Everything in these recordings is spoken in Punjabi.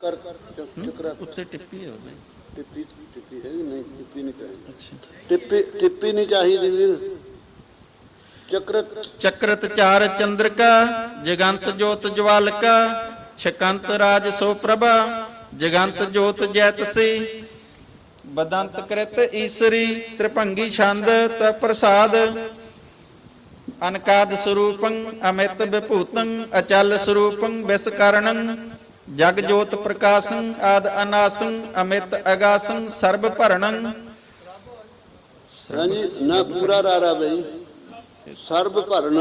ਕਰ ਚੱਕਰਾ ਉੱਤੇ ਟਿੱਪੀ ਹੈ ਉਹਦੇ ਟਿੱਪੀ ਟਿੱਪੀ ਹੈ ਨਹੀਂ? ਟਿੱਪੀ ਨਹੀਂ ਚਾਹੀਦੀ। ਅੱਛਾ। ਟਿੱਪੀ ਟਿੱਪੀ ਨਹੀਂ ਚਾਹੀਦੀ ਵੀਰ। ਚੱਕਰਤ। ਚਕਰਤ ਚਾਰ ਚੰਦਰਕਾ ਜਗੰਤ ਜੋਤ ਜਵਾਲਕਾ ਛਕੰਤ ਰਾਜ ਸੋ ਪ੍ਰਭਾ ਜਗੰਤ ਜੋਤ ਜੈਤ ਸੀ ਬਦੰਤ ਕ੍ਰਿਤ ਈਸਰੀ ਤ੍ਰਿਭੰਗੀ ਛੰਦ ਤ ਪ੍ਰਸਾਦ ਅਨਕਾਦ ਸਰੂਪੰ ਅਮਿਤ ਵਿਭੂਤੰ ਅਚਲ ਸਰੂਪੰ ਵਿਸਕਰਣੰ ਜਗ ਜੋਤ ਪ੍ਰਕਾਸ਼ੰ ਆਦ ਅਨਾਸੰ ਅਮਿਤ ਅਗਾਸੰ ਸਰਬ ਭਰਣੰ। ਹਾਂਜੀ ਨਾ ਪੂਰਾ ਰਾਰਾ ਬਈ। ਸਰਬ ਭਰਨ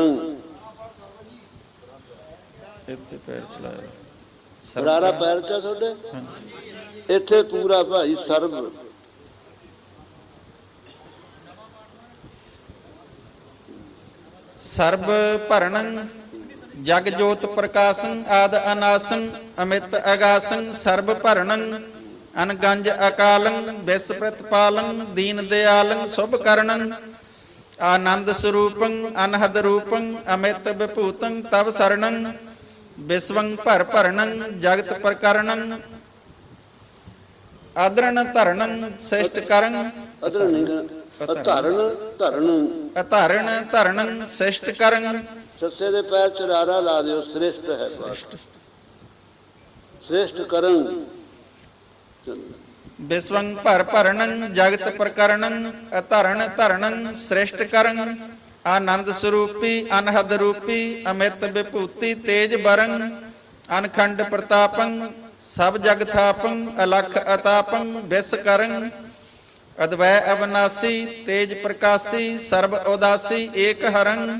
ਇੱਥੇ ਪੈਰ ਚਲਾਇਆ ਰਾਰਾ ਪੈਰ ਚਾ ਤੁਹਾਡੇ? ਇੱਥੇ ਪੂਰਾ ਭਾਈ ਸਰਬ। ਸਰਬ ਭਰਣੰ। ਜਗ ਜੋਤ ਪ੍ਰਕਾਸ਼ੰ ਆਦ ਅਨਾਸੰ ਅਮਿਤ ਅਗਾਸੰ ਸਰਬ ਭਰਣੰ ਅਨਗੰਜ ਅਕਾਲੰ ਵਿਸ ਪ੍ਰਤਪਾਲੰ ਦੀਨ ਦਿਆਲੰ ਸੁਭ ਕਰਣੰ ਆਨੰਦ ਸਰੂਪੰ ਅਨਹਦ ਰੂਪੰ ਅਮਿਤ ਵਿਭੂਤੰ ਤਵ ਸਰਣੰ ਵਿਸਵੰ ਭਰ ਭਰਣੰ ਜਗਤ ਪ੍ਰਕਰਣੰ ਆਦਰਣ ਧਰਣੰ ਸ੍ਰਿਸ਼ਟ ਕਰੰ ਅਦਰ ਨਹੀਂ ਗਾ ਧਰਨ ਧਰਨ ਅਧਾਰਣ ਧਰਣੰ ਸ੍ਰਿਸ਼ਟ ਕਰੰ ਸੱਸੇ ਦੇ ਪੈਰ ਚ ਰਾਰਾ ਲਾ ਦਿਓ ਸ੍ਰੇਸ਼ਟ ਹੈ ਪਾਠ ਸ੍ਰੇਸ਼ਟ। ਕਰਨ। ਵਿਸਵੰ ਭਰ ਭਰਣੰ ਜਗਤ ਪ੍ਰਕਰਣੰ ਅਧਰਣ ਧਰਣੰ ਸ੍ਰਿਸ਼ਟ ਕਰੰ ਆਨੰਦ ਸਰੂਪੀ ਅਨਹਦ ਰੂਪੀ ਅਮਿਤ ਵਿਭੂਤੀ ਤੇਜ ਬਰੰ ਅਨਖੰਡ ਪ੍ਰਤਾਪੰ ਸਭ ਜਗ ਥਾਪੰ ਅਲਖ ਅਤਾਪੰ ਵਿਸ ਕਰੰ ਅਦਵੈ ਅਬਨਾਸੀ ਤੇਜ ਪ੍ਰਕਾਸੀ ਸਰਬ ਉਦਾਸੀ ਏਕ ਹਰੰ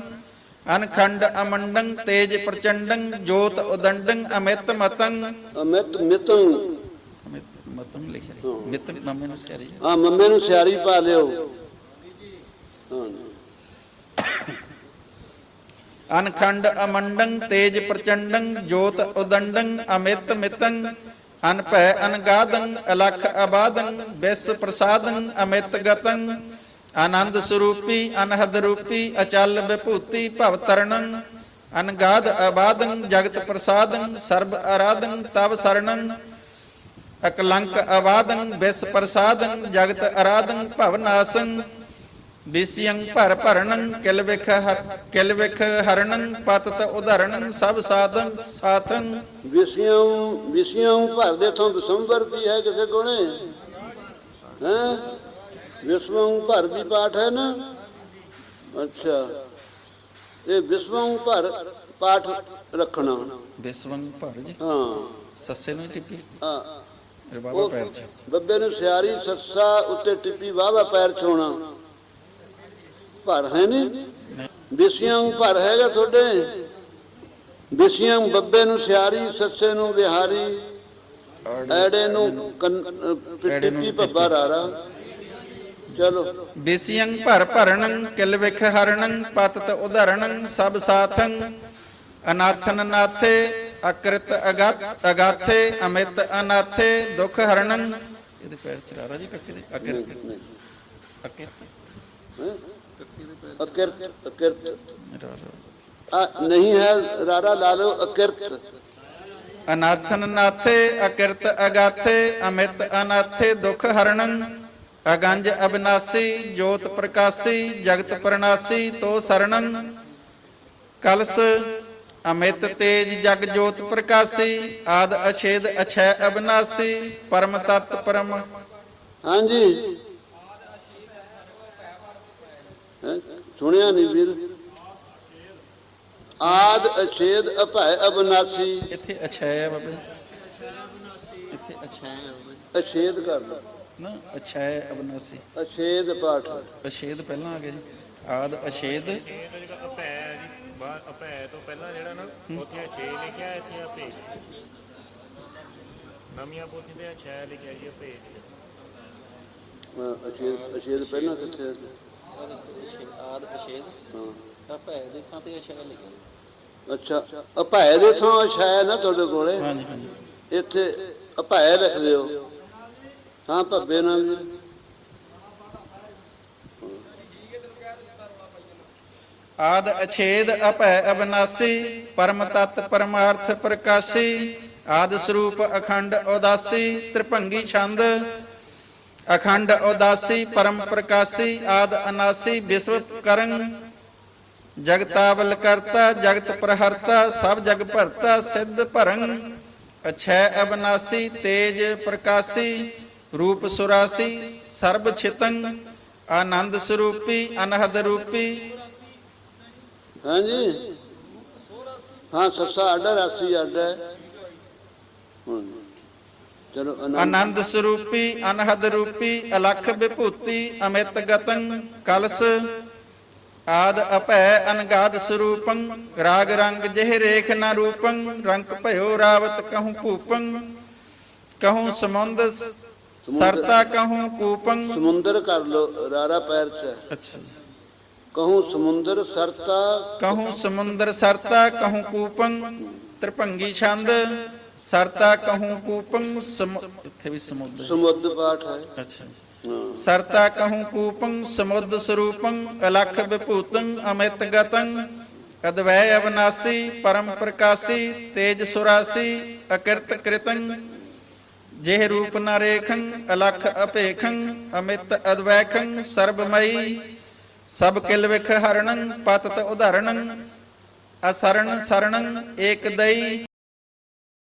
ਅਨਖੰਡ ਅਮੰਡੰ ਤੇਜ ਪ੍ਰਚੰਡੰ ਜੋਤ ਉਦੰਡੰ ਅਮਿਤ ਮਤੰ। ਅਮਿਤ ਮਿਤੰ। ਅਮਿਤ ਮਤੰ ਲਿਖਿਆ ਮਿਤ ਮਾਮੇ ਨੂੰ ਸਿਆਰੀ ਆ ਮੰਮੇ ਨੂੰ ਸਿਆਰੀ ਪਾ ਲਿਓ। ਹਾਂ। ਅਨਖੰਡ ਅਮੰਡੰ ਤੇਜ ਪ੍ਰਚੰਡੰ ਜੋਤ ਉਦੰਡੰ ਅਮਿਤ ਮਿਤੰ। ਅਨਭੈ ਅਨਗਾਦੰ ਅਲਖ ਅਬਾਦੰ ਵਿਸ ਪ੍ਰਸਾਦੰ ਅਮਿਤ ਗਤੰ। ਆਨੰਦ ਸਰੂਪੀ, ਅਨਹਦ ਰੂਪੀ, ਅਚਲ ਵਿਭੂਤੀ ਭਵ ਤਰਣੰ ਅਨਗਾਦ ਅਬਾਦੰ ਜਗਤ ਪ੍ਰਸਾਦੰ, ਸਰਬ ਆਰਾਧਨ ਤਵ ਸਰਣੰ, ਅਕਲੰਕ ਅਵਾਦੰ ਵਿਸ ਪ੍ਰਸਾਦੰ, ਜਗਤ ਆਰਾਧਨ ਭਵਨਾਸੰ ਵਿਸਿਯੰ ਭਰ ਭਰਣੰ ਕਿਲ ਵਿਖ ਹ- ਕਿਲ ਵਿਖ ਹਰਣੰ ਪਤਤ ਉਧਰਣੰ ਸਭ ਸਾਧਨ ਸਾਥਨ ਵਿਸਿਆਂ ਵਿਸਿਆਂ ਭਰ ਦੇ ਤੋਂ ਵਿਸੰਵਰ ਵੀ ਹੈ ਕਿਸੇ ਕੋਲੇ? ਹੈ? ਵਿਸਵੰ ਭਰ ਵੀ ਪਾਠ ਹੈ ਨਾ ਅੱਛਾ। ਇਹ ਵਿਸਵੰ ਭਰ ਪਾਠ ਰੱਖਣਾ। ਵਿਸਵੰ ਭਰ ਜੀ। ਹਾਂ। ਸੱਸੇ ਨੂੰ ਟਿੱਪੀ। ਰਬਾਬਾ ਪੈਰ ਚ ਬੱਬੇ ਨੂੰ ਸਿਆਰੀ ਸੱਸਾ ਉੱਤੇ ਟਿੱਪੀ ਵਾਵਾ ਪੈਰ ਛੋਣਾ। ਭਰ ਹੈ ਨਹੀਂ। ਵਿਸਿਆਂ ਭਰ ਹੈਗਾ ਤੁਹਾਡੇ। ਵਿਸਿਆਂ ਬੱਬੇ ਨੂੰ ਸਿਆਰੀ ਸੱਸੇ ਨੂੰ ਵਿਹਾਰੀ। ਐੜੇ ਨੂੰ ਕੰਨ- ਅਹ ਐੜੇ ਨੂੰ ਟਿੱਪੀ ਭੱਬਾ ਰਾਰਾ। ਚਲੋ। ਵਿਸਿਯੰ ਭਰ ਭਰਣੰ ਕਿਲ ਵਿਖ ਹਰਣੰ ਪਤਤ ਉਧਰਣੰ ਸਭ ਸਾਥਨ ਅਨਾਥਨ ਨਾਥੇ ਅਕ੍ਰਿਤ ਅਗਤ ਅਗਾਥੇ ਅਮਿਤ ਅਨਾਥੇ ਦੁਖ ਹਰਣੰ ਇਹਦੇ ਪੈਰ ਚ ਰਾਰਾ ਜੀ ਕੱਕੇ ਦੇ ਅਕਿਰਤ। ਨਹੀਂ, ਅਕਿਰਤ। ਹੈਂ? ਅਕਿਰਤ ਅਕਿਰਤ। ਰਾਰਾ। ਆ ਨਹੀਂ ਹੈ ਰਾਰਾ ਲਾ ਲਓ ਅਕਿਰਤ। ਅਨਾਥਨ ਨਾਥੇ ਅਕਿਰਤ ਅਗਾਥੇ ਅਮਿਤ ਅਨਾਥੇ ਦੁਖ ਹਰਣੰ ਅਗੰਜ ਅਬਨਾਸੀ ਜੋਤ ਪ੍ਰਕਾਸੀ ਜਗਤ ਪ੍ਰਣਾਸੀ ਤੋ ਸਰਣੰ ਕਲਸ ਅਮਿਤ ਤੇਜ ਜਗ ਜੋਤ ਪ੍ਰਕਾਸੀ ਆਦ ਅਛੇਦ ਅਛੈ ਅਬਨਾਸੀ ਪਰਮ ਤਤ ਪਰਮ। ਹਾਂਜੀ? ਸੁਣਿਆ ਨਹੀਂ ਵੀਰ? ਆਦ ਅਛੇਦ ਅਭੈ ਅਬਨਾਸੀ। ਇੱਥੇ ਅਛੈ ਹੈ ਬਾਬੇ। ਇੱਥੇ ਅਛੈ ਹੈ ਅਛੇਦ ਕਰ ਲਓ ਨਾ ਅਛੈ ਅਬਨਾਸੀ ਅਛੇਦ ਪਾਠ। ਅਛੇਦ ਪਹਿਲਾਂ ਆ ਗਿਆ ਜੀ। ਆਦ ਅਛੇਦ। ਇਹ ਤਾਂ ਜਿਹੜਾ ਅਪੈ ਹੈ ਜੀ ਬਾਅਦ ਅਪੈ ਤੋਂ ਪਹਿਲਾਂ ਜਿਹੜਾ ਨਾ ਉੱਥੇ 6 ਲਿਖਿਆ ਇੱਥੇ ਅਪੇ ਨਵੀਆਂ ਪੋਥੀ ਤੇ 6 ਲਿਖਿਆ ਜੀ ਅਪੇ ਅ, ਅਛੇਦ ਅਛੇਦ ਪਹਿਲਾਂ ਕਿੱਥੇ ਹੈ ਆਦ ਅਛੇਦ। ਹਾਂ। ਤਾਂ ਭੈ ਦੇ ਥਾਂ ਤੇ ਅਛੈ ਲਿਖਿਆ। ਅੱਛਾ ਅਭੈ ਦੇ ਥਾਂ ਅਛੈ ਨਾ ਤੁਹਾਡੇ ਕੋਲੇ? ਹਾਂਜੀ ਹਾਂਜੀ। ਇੱਥੇ ਅਭੈ ਲਿਖ ਦਿਓ ਹਾਂ ਭੱਬੇ ਨਾਲ ਵੀ ਆਦ ਅਛੇਦ ਅਭੈ ਅਬਨਾਸੀ, ਪਰਮ ਤਤ ਪਰਮਾਰਥ ਪ੍ਰਕਾਸ਼ੀ, ਆਦ ਸਰੂਪ ਅਖੰਡ ਉਦਾਸੀ, ਤ੍ਰਿਭੰਗੀ ਛੰਦ। ਅਖੰਡ ਉਦਾਸੀ, ਪਰਮ ਪ੍ਰਕਾਸੀ, ਆਦ ਅਨਾਸੀ ਵਿਸ਼ਵ ਕਰਨ। ਜਗਤਾਵਲ ਕਰਤਾ, ਜਗਤ ਪ੍ਰਹਰਤਾ, ਸਭ ਜਗ ਭਰਤਾ, ਸਿੱਧ ਭਰੰ ਅਛੈ ਅਬਨਾਸੀ, ਤੇਜ ਪ੍ਰਕਾਸੀ। ਰੂਪ ਸੁਰਾਸੀ ਸਰਬ ਛਿਤੰ ਆਨੰਦ ਸਰੂਪੀ ਅਨਹਦ ਰੂਪੀ। ਹਾਂਜੀ। ਹਾਂ ਸੱਸਾ ਅੱਡਾ ਰਾਸੀ ਅੱਡਾ। ਚਲੋ ਆਨੰਦ। ਆਨੰਦ ਸਰੂਪੀ ਅਨਹਦ ਰੂਪੀ ਅਲਖ ਵਿਭੂਤੀ ਅਮਿਤ ਗਤੰ ਕਲਸ। ਆਦ ਅਭੈ ਅਨਗਾਦ ਸਰੂਪੰ ਰਾਗ ਰੰਗ ਜਿਹ ਰੇਖ ਨ ਰੂਪੰ ਰੰਗ ਭਇਓ ਰਾਵਤ ਕਹੂੰ ਭੂਪੰ। ਕਹੂੰ ਸਮੁੰਦ ਸਰਤਾ ਕਹੂੰ ਕੂਪੰ। ਸਮੁੰਦਰ ਕਰ ਲੋ ਰਾਰਾ ਪੈਰ ਚ। ਅੱਛਾ ਕਹੂੰ ਸਮੁੰਦਰ ਸਰਤਾ। ਕਹੂੰ ਸਮੁੰਦਰ ਸਰਤਾ ਕਹੂੰ ਕੂਪੰ। ਤ੍ਰਿਭੰਗੀ ਛੰਦ ਸਰਤਾ ਕਹੂੰ ਕੂਪੰ। ਸਮੁ- ਇੱਥੇ ਵੀ ਸਮੁੰਦਰ। ਸਮੁੱਦ ਪਾਠ ਹੈ। ਅੱਛਾ। ਸਰਤਾ ਕਹੂੰ ਕੂਪੰ ਸਮੁੱਦ ਸਰੂਪੰ ਅਲਖ ਵਿਭੂਤੰ ਅਮਿਤ ਗਤੰ। ਅਦਵੈ ਅਵਨਾਸੀ ਪਰਮ ਪ੍ਰਕਾਸੀ ਤੇਜ ਸੁਰਾਸੀ ਅਕਿਰਤ ਕ੍ਰਿਤੰ। ਜਿਹ ਰੂਪ ਨ ਰੇਖੰ, ਅਲਖ ਅਪੇਖੰ ਅਮਿਤ ਅਦਵੈਖੰ, ਸਰਬਮਈ। ਸਭ ਕਿਲ ਵਿਖ ਹਰਣੰ, ਪਤਤ ਉਦਾਹਰਣੰ ਅਸਰਣ ਸਰਣੰ, ਏਕ ਦਈ।